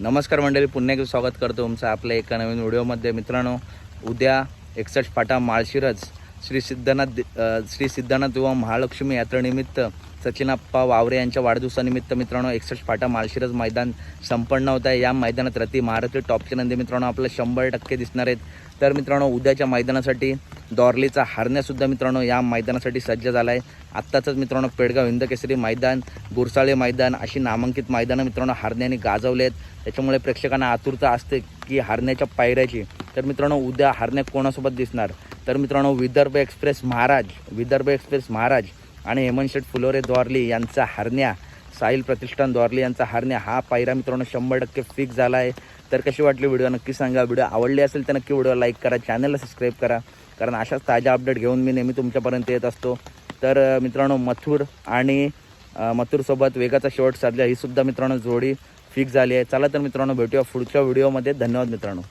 नमस्कार मंडळी पुन्हा एकदा स्वागत करतो तुमचं आपल्या एका नवीन व्हिडिओमध्ये. मित्रांनो उद्या एकसष्ट फाटा माळशिरज श्री सिद्धनाथ श्री सिद्धनाथ युवा महालक्ष्मी यात्रेनिमित्त सचिनाप्पा वावरे यांच्या वाढदिवसानिमित्त मित्रांनो एकसष्ट फाटा माळशिरज मैदान संपन्न होत आहे. या मैदानात रती महाराष्ट्र टॉपचे नंदी मित्रांनो आपल्याला शंभर टक्के दिसणार आहेत. तर मित्रांनो उद्याच्या मैदानासाठी दॉर्लीचा हारण्यासुद्धा मित्रांनो या मैदानासाठी सज्ज झाला आहे आत्ताचंच मित्रांनो पेडगाव हिंदकेसरी मैदान गुरसाळे मैदान अशी नामांकित मैदानं मित्रांनो हारण्याने गाजवले आहेत त्याच्यामुळे प्रेक्षकांना आतुरता असते की हारण्याच्या पायऱ्याची. तर मित्रांनो उद्या हारण्या कोणासोबत दिसणार? तर मित्रांनो विदर्भ एक्सप्रेस महाराज विदर्भ एक्सप्रेस महाराज आणि हेमंत शेठ फुलोरे द्वारली यांचा हरण्या साहिल प्रतिष्ठान द्वारली यांचा हरण्या हा पायरा मित्रांनो शंभर टक्के फिक्स झाला आहे तर कशी वाटली व्हिडिओ नक्की सांगा. व्हिडिओ आवडली असेल तर नक्की व्हिडिओ लाईक करा चॅनलला सबस्क्राईब करा. कारण अशाच ताज्या अपडेट घेऊन मी नेहमी तुमच्यापर्यंत येत असतो. तर मित्रांनो मथुर आणि मथुरसोबत वेगाचा शेवट साधला. ही सुद्धा मित्रांनो जोडी फिक्स झाली आहे. चला तर मित्रांनो भेटूया पुढच्या व्हिडिओमध्ये धन्यवाद मित्रांनो.